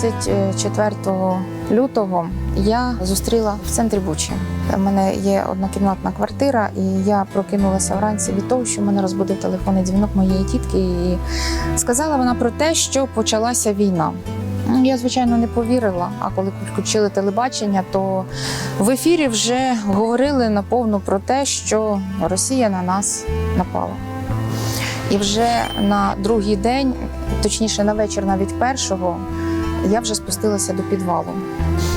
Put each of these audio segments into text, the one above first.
24 лютого я зустріла в центрі Бучі. У мене є однокімнатна квартира, і я прокинулася вранці від того, що мене розбудив телефонний дзвінок моєї тітки. І сказала вона про те, що почалася війна. Ну, Я, звичайно, не повірила. А коли включили телебачення, то в ефірі вже говорили наповну про те, що Росія на нас напала. І вже на другий день, точніше на вечір, навіть першого, я вже спустилася до підвалу.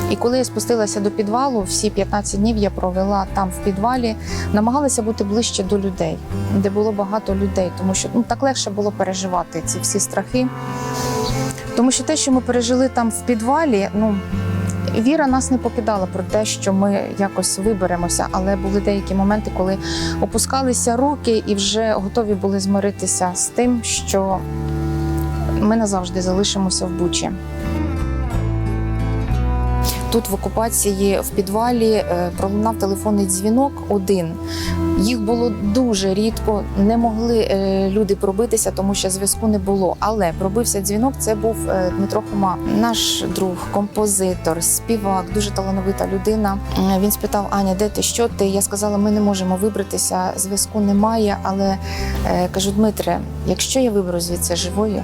І коли я спустилася до підвалу, всі 15 днів я провела там в підвалі, намагалася бути ближче до людей, де було багато людей, тому що ну, так легше було переживати ці всі страхи. Тому що те, що ми пережили там в підвалі, ну віра нас не покидала про те, що ми якось виберемося, але були деякі моменти, коли опускалися руки і вже готові були змиритися з тим, що ми назавжди залишимося в Бучі. Тут в окупації в підвалі е, пролунав телефонний дзвінок один. Їх було дуже рідко, не могли е, люди пробитися, тому що зв'язку не було. Але пробився дзвінок. Це був е, Дмитро Хома, наш друг, композитор, співак, дуже талановита людина. Він спитав: Аня, де ти? Що ти? Я сказала, ми не можемо вибратися, зв'язку немає. Але кажу, Дмитре, якщо я виберу звідси живою,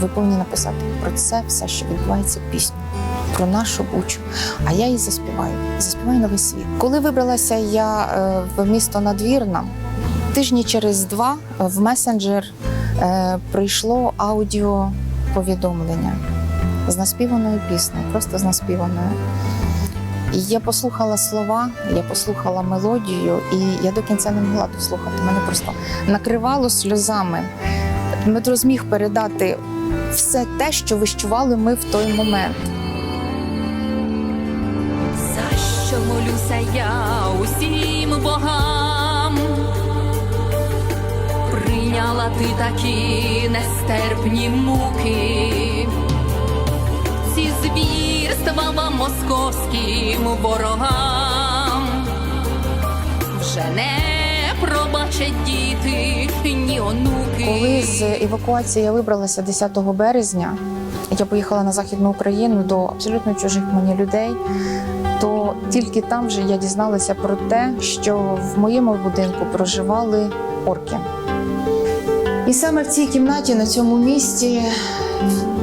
ви повинні написати про це все, що відбувається пісню. Про нашу бучу, а я її заспіваю. Заспіваю на весь світ. Коли вибралася я е, в місто Надвірна, тижні через два в месенджер е, прийшло аудіоповідомлення з наспіваною піснею, просто з наспіваною. І я послухала слова, я послухала мелодію, і я до кінця не могла дослухати. Мене просто накривало сльозами. Дмитро зміг передати все те, що вищували ми в той момент. Що молюся я усім богам? Прийняла ти такі нестерпні муки, ці звірства вам московським ворогам вже не пробачать діти, ні онуки. Коли з евакуації я вибралася 10 березня, я поїхала на Західну Україну до абсолютно чужих мені людей. То тільки там вже я дізналася про те, що в моєму будинку проживали орки. І саме в цій кімнаті, на цьому місці,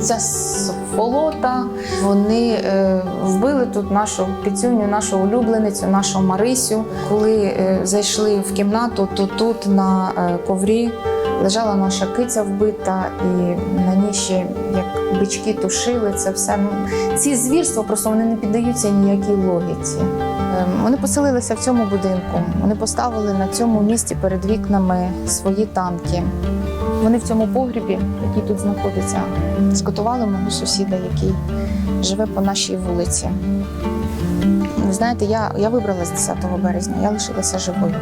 ця сволота, вони е, вбили тут нашу піцюню, нашу улюбленицю, нашу Марисю. Коли е, зайшли в кімнату, то тут на е, коврі лежала наша киця вбита, і на ній ще як бички тушили це все. Ну, ці звірства просто вони не піддаються ніякій логіці. Ем, Вони поселилися в цьому будинку. Вони поставили на цьому місці перед вікнами свої танки. Вони в цьому погрібі, який тут знаходиться, скотували мого сусіда, який живе по нашій вулиці. Ви знаєте, я, я вибралась 10 березня, я лишилася живою.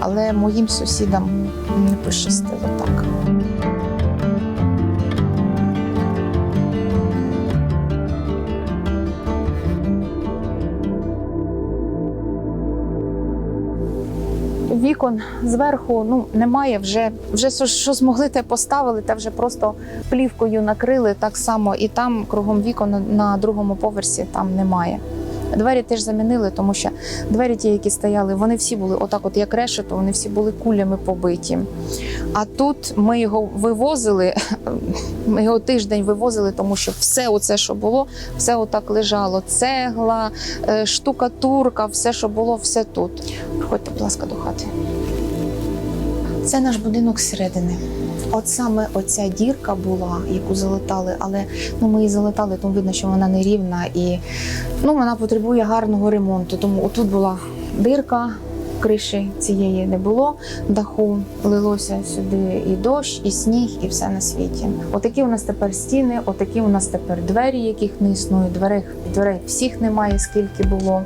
Але моїм сусідам не пощастило так. Вікон зверху ну немає. Вже вже що, що змогли, те поставили, те вже просто плівкою накрили так само, і там кругом вікон на другому поверсі там немає. Двері теж замінили, тому що двері, ті, які стояли, вони всі були отак, от як решето, вони всі були кулями побиті. А тут ми його вивозили, ми його тиждень вивозили, тому що все оце, що було, все отак лежало. Цегла, е, штукатурка, все, що було, все тут. Приходьте, будь ласка, до хати. Це наш будинок зсередини. От саме оця дірка була, яку залатали, але ну, ми її залатали, тому видно, що вона нерівна і ну, вона потребує гарного ремонту. Тому отут була дирка, криші цієї не було, даху лилося сюди і дощ, і сніг, і все на світі. Отакі у нас тепер стіни, отакі у нас тепер двері, яких не існує. Дверей, дверей всіх немає, скільки було.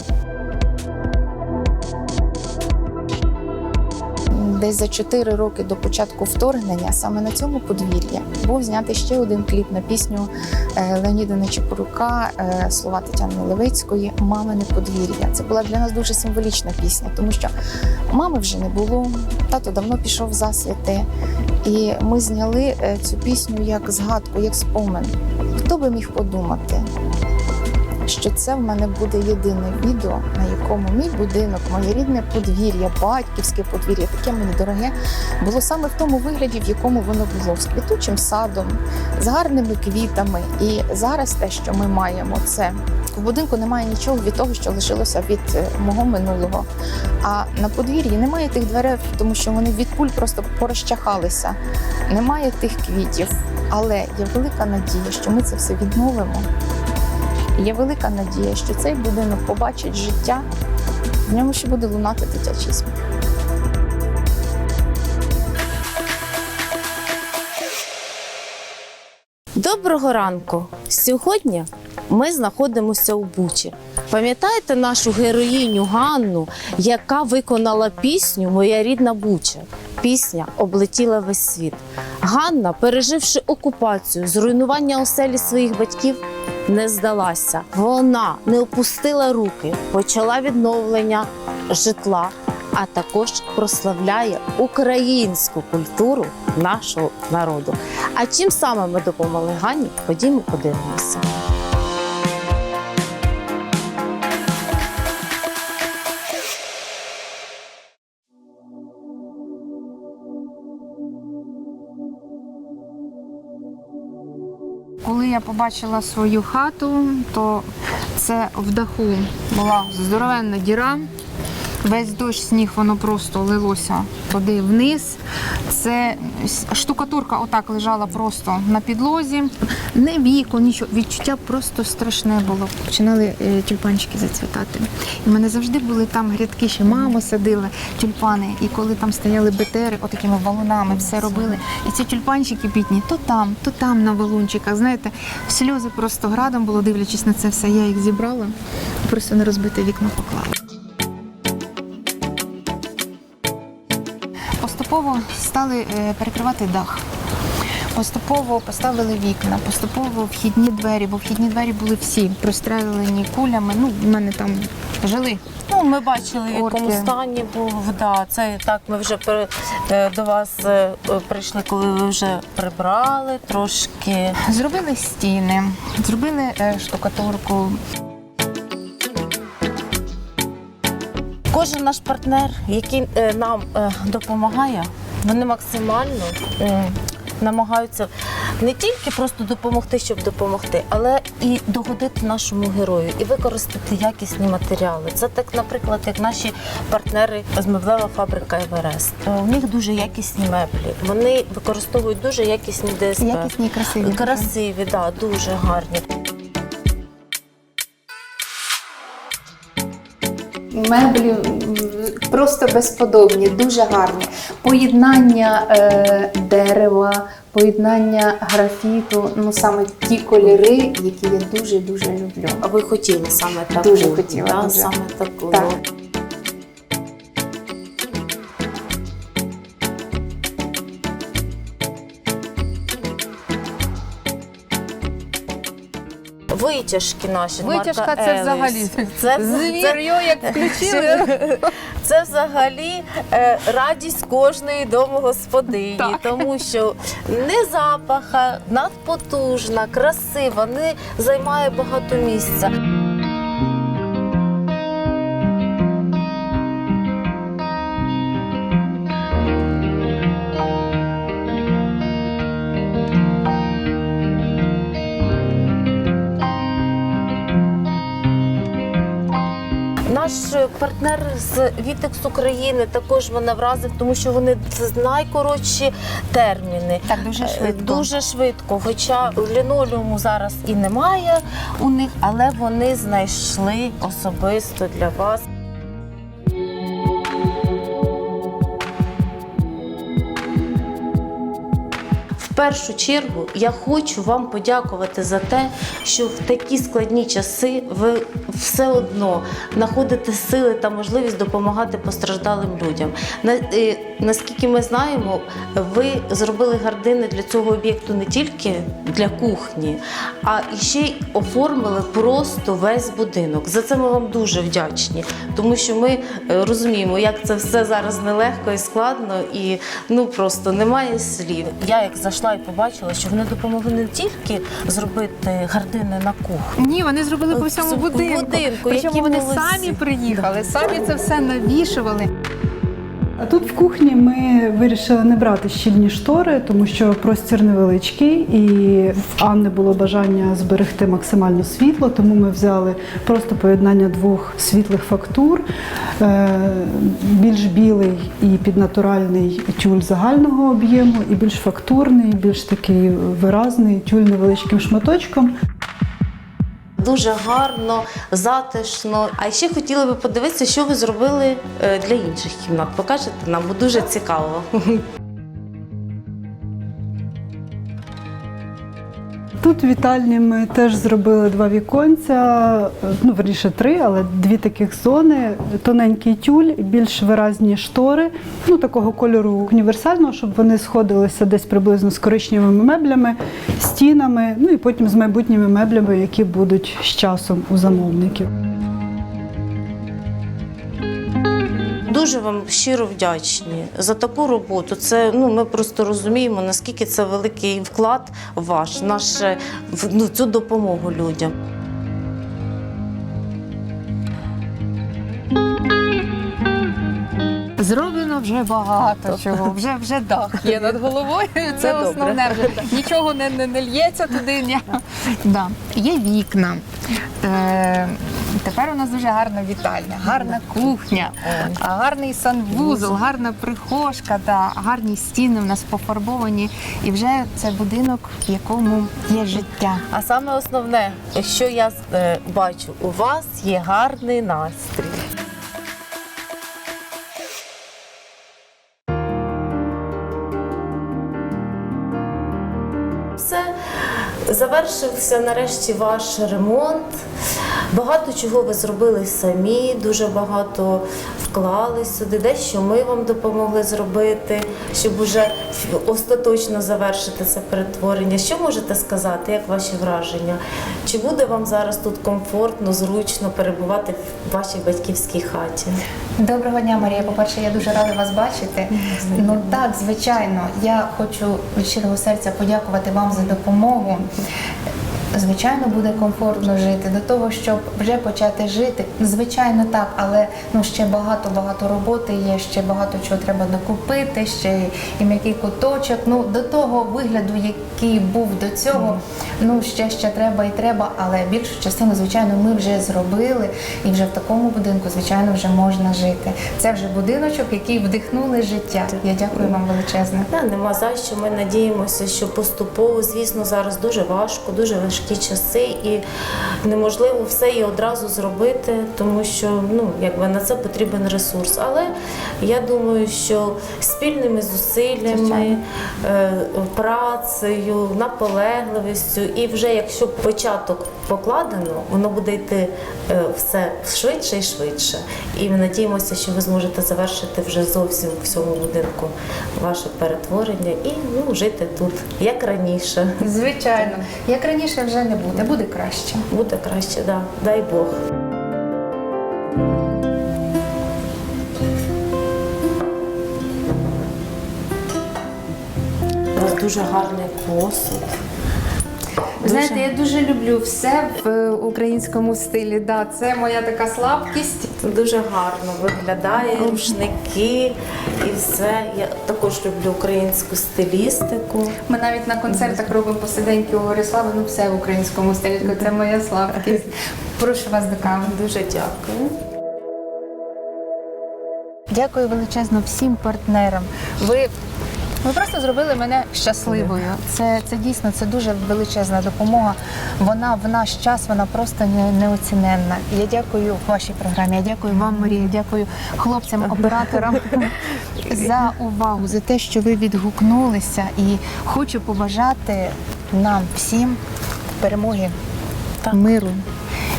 Десь за 4 роки до початку вторгнення саме на цьому подвір'ї був знятий ще один кліп на пісню е, Леоніда Нечепорука, е, слова Тетяни Левицької Мамине подвір'я. Це була для нас дуже символічна пісня, тому що мами вже не було, тато давно пішов в засвіти. І ми зняли е, цю пісню як згадку, як спомин. Хто би міг подумати, що це в мене буде єдине відео, на якому мій будинок, моє рідне подвір'я, батьківське подвір'я, таке мені дороге, було саме в тому вигляді, в якому воно було, з квітучим садом, з гарними квітами. І зараз те, що ми маємо, це в будинку немає нічого від того, що лишилося від е, мого минулого. А на подвір'ї немає тих дерев, тому що вони від куль просто порозчахалися. Немає тих квітів. Але є велика надія, що ми це все відновимо. Є велика надія, що цей будинок побачить життя, в ньому ще буде лунати дитячий сміх. Доброго ранку! Сьогодні ми знаходимося у Бучі. Пам'ятаєте нашу героїню Ганну, яка виконала пісню Моя рідна Буча? Пісня облетіла весь світ. Ганна, переживши окупацію, зруйнування оселі своїх батьків, не здалася. Вона не опустила руки, почала відновлення житла, а також прославляє українську культуру нашого народу. А чим саме ми допомогли Гані? Ходімо подивимося. Я побачила свою хату, то це в даху була здоровенна діра. Весь дощ, сніг, воно просто лилося туди вниз. Це штукатурка отак лежала просто на підлозі. Не віку, нічого. Відчуття просто страшне було. Починали е, тюльпанчики зацвітати. І в мене завжди були там грядки, ще мама садила тюльпани. І коли там стояли бетери, отакими валунами, все робили. І ці тюльпанчики бідні, то там, то там на валунчиках. Знаєте, сльози просто градом було, дивлячись на це все. Я їх зібрала, просто на розбите вікно поклала. Поступово стали е, перекривати дах. Поступово поставили вікна, поступово вхідні двері, бо вхідні двері були всі прострелені кулями. Ну, в мене там жили. Ну, ми бачили, в якому Орки. стані був. Да, це так. Ми вже при- е, до вас е, прийшли, коли ви вже прибрали трошки. Зробили стіни, зробили штукатурку. Кожен наш партнер, який е, нам е, допомагає, вони максимально е, намагаються не тільки просто допомогти, щоб допомогти, але і догодити нашому герою і використати якісні матеріали. Це так, наприклад, як наші партнери з меблева фабрика Еверест. У них дуже якісні меблі. Вони використовують дуже якісні ДСП. Якісні і красиві. Красиві, да, дуже гарні. Меблі просто безподобні, дуже гарні. Поєднання е, дерева, поєднання графіту, ну саме ті кольори, які я дуже дуже люблю. А ви хотіли саме таку? Дуже хотіла, да, дуже. саме таку. Так. Витяжки наші. Витяжка марка це Еліс. взагалі це, звір'ю, як включили. це взагалі е, радість кожної домогосподині, Так. тому що не запаха, надпотужна, красива, не займає багато місця. Партнер з Вітекс України також мене вразив, тому що вони найкоротші терміни. Так, дуже Е, швидко. Дуже швидко. Хоча лінолеуму зараз і немає у них, але вони знайшли особисто для вас. Першу чергу я хочу вам подякувати за те, що в такі складні часи ви все одно знаходите сили та можливість допомагати постраждалим людям. Е, Наскільки ми знаємо, ви зробили гардини для цього об'єкту не тільки для кухні, а і ще й оформили просто весь будинок. За це ми вам дуже вдячні, тому що ми е, розуміємо, як це все зараз нелегко і складно, і ну просто немає слів. Я, як завжди, прийшла і побачила, що вони допомогли не тільки зробити гардини на кухні. Ні, вони зробили по всьому будинку. будинку, Причому вони були... самі приїхали, самі це все навішували. А тут в кухні ми вирішили не брати щільні штори, тому що простір невеличкий, і в Анни було бажання зберегти максимально світло, тому ми взяли просто поєднання двох світлих фактур, е, більш білий і піднатуральний тюль загального об'єму, і більш фактурний, більш такий виразний тюль невеличким шматочком. Дуже гарно, затишно. А ще хотіли би подивитися, що ви зробили е, для інших кімнат. Покажете нам, бо дуже цікаво. Тут вітальні ми теж зробили два віконця, ну верніше три, але дві таких зони. Тоненький тюль, більш виразні штори, ну такого кольору універсального, щоб вони сходилися десь приблизно з коричневими меблями, стінами, ну і потім з майбутніми меблями, які будуть з часом у замовників. Дуже вам щиро вдячні за таку роботу. Це ну ми просто розуміємо, наскільки це великий вклад ваш, наш в ну, цю допомогу людям. Зроблено вже багато чого, вже вже дах є над головою. Це, Це добре. основне вже нічого не, не, не лється туди. Ні. Да. Є вікна. Е, тепер у нас дуже гарна вітальня, гарна кухня, гарний санвузол, гарна прихожка, да, гарні стіни в нас пофарбовані. І вже це будинок, в якому є життя. А саме основне, що я е, бачу, у вас є гарний настрій. Завершився нарешті ваш ремонт. Багато чого ви зробили самі, дуже багато вклали сюди. Дещо ми вам допомогли зробити, щоб уже остаточно завершити це перетворення. Що можете сказати, як ваші враження? Чи буде вам зараз тут комфортно, зручно перебувати в вашій батьківській хаті? Доброго дня, Марія. По-перше, я дуже рада вас бачити. Ну так, звичайно, я хочу від щирого серця подякувати вам за допомогу. Звичайно, буде комфортно жити до того, щоб вже почати жити. Звичайно, так, але ну ще багато багато роботи є, ще багато чого треба докупити, ще і м'який куточок. Ну до того вигляду, який був до цього, ну ще ще треба і треба, але більшу частину, звичайно, ми вже зробили, і вже в такому будинку, звичайно, вже можна жити. Це вже будиночок, який вдихнули життя. Я дякую вам величезне. Да, нема за що. Ми надіємося, що поступово, звісно, зараз дуже важко, дуже важкі часи, і неможливо все і одразу зробити, тому що ну, якби на це потрібен ресурс. Але я думаю, що спільними зусиллями, е, працею, наполегливістю, і вже якщо початок покладено, воно буде йти е, все швидше і швидше. І ми надіємося, що ви зможете завершити вже зовсім в цьому будинку ваше перетворення і ну, жити тут як раніше. Звичайно, як раніше вже не буде, буде краще. Буде краще, да. дай Бог. Дуже гарний посуд. Ви Знаєте, я дуже люблю все в е, українському стилі. Да, це моя така слабкість. Дуже гарно виглядає, рушники і все. Я також люблю українську стилістику. Ми навіть на концертах робимо посиденьки у Горислави, ну все в українському стилі. Це моя слабкість. Прошу вас до кави. Дуже дякую. Дякую величезно всім партнерам. Ви, ви просто зробили мене щасливою. Це, це дійсно це дуже величезна допомога. Вона в наш час вона просто не, неоціненна. Я дякую вашій програмі. Я дякую вам, Марія. Дякую хлопцям, операторам за увагу, за те, що ви відгукнулися. І хочу побажати нам всім перемоги, Так. миру.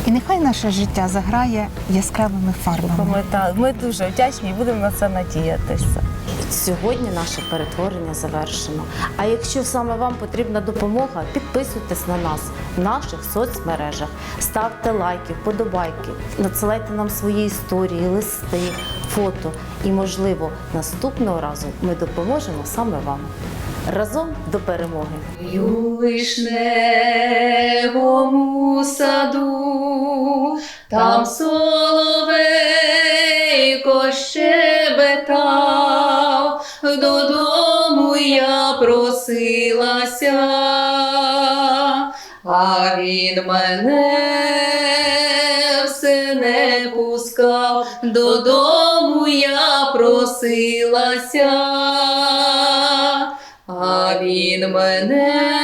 І нехай наше життя заграє яскравими фарбами. Ми, та, ми дуже вдячні і будемо на це надіятися. Сьогодні наше перетворення завершено. А якщо саме вам потрібна допомога, підписуйтесь на нас в наших соцмережах, ставте лайки, вподобайки, надсилайте нам свої історії, листи, фото. І, можливо, наступного разу ми допоможемо саме вам. Разом до перемоги. У саду, там соловейко щебетав, додому я просилася, а він мене все не пускав, додому я просилася. А він мене